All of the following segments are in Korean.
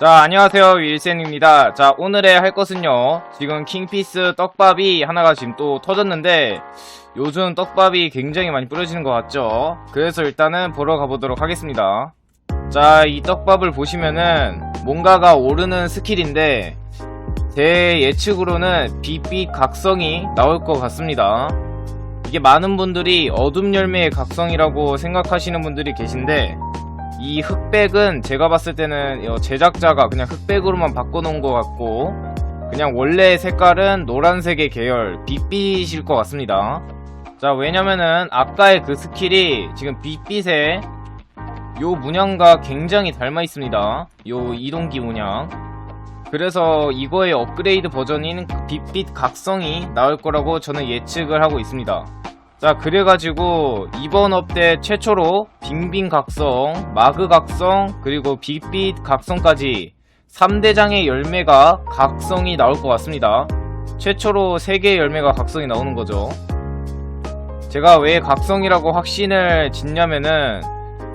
자, 안녕하세요. 윌센입니다. 자, 오늘의 할 것은요. 지금 킹피스 떡밥이 하나가 지금 또 터졌는데, 요즘 떡밥이 굉장히 많이 뿌려지는 것 같죠? 그래서 일단은 보러 가보도록 하겠습니다. 자, 이 떡밥을 보시면은, 뭔가가 오르는 스킬인데, 제 예측으로는 빛빛 각성이 나올 것 같습니다. 이게 많은 분들이 어둠 열매의 각성이라고 생각하시는 분들이 계신데, 이 흑백은 제가 봤을 때는 어, 제작자가 그냥 흑백으로만 바꿔놓은 것 같고 그냥 원래 색깔은 노란색의 계열 빛빛일 것 같습니다. 자 왜냐면은 아까의 그 스킬이 지금 빛빛에 요 문양과 굉장히 닮아 있습니다. 요 이동기 문양. 그래서 이거의 업그레이드 버전인 빛빛 각성이 나올 거라고 저는 예측을 하고 있습니다 자 그래가지고 이번 업데 최초로 빙빙 각성, 마그 각성, 그리고 빛빛 각성까지 3대장의 열매가 각성이 나올 것 같습니다. 최초로 3개의 열매가 각성이 나오는 거죠. 제가 왜 각성이라고 확신을 짓냐면은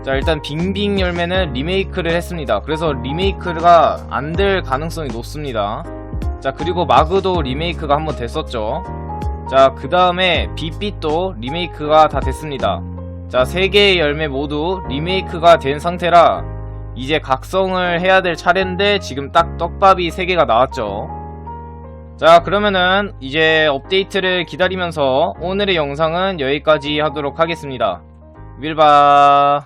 자 일단 빙빙 열매는 리메이크를 했습니다. 그래서 리메이크가 안 될 가능성이 높습니다. 자 그리고 마그도 리메이크가 한번 됐었죠. 자, 그 다음에 빛빛도 리메이크가 다 됐습니다. 자, 세 개의 열매 모두 리메이크가 된 상태라 이제 각성을 해야 될 차례인데 지금 딱 떡밥이 세 개가 나왔죠. 자, 그러면은 이제 업데이트를 기다리면서 오늘의 영상은 여기까지 하도록 하겠습니다. 밀바.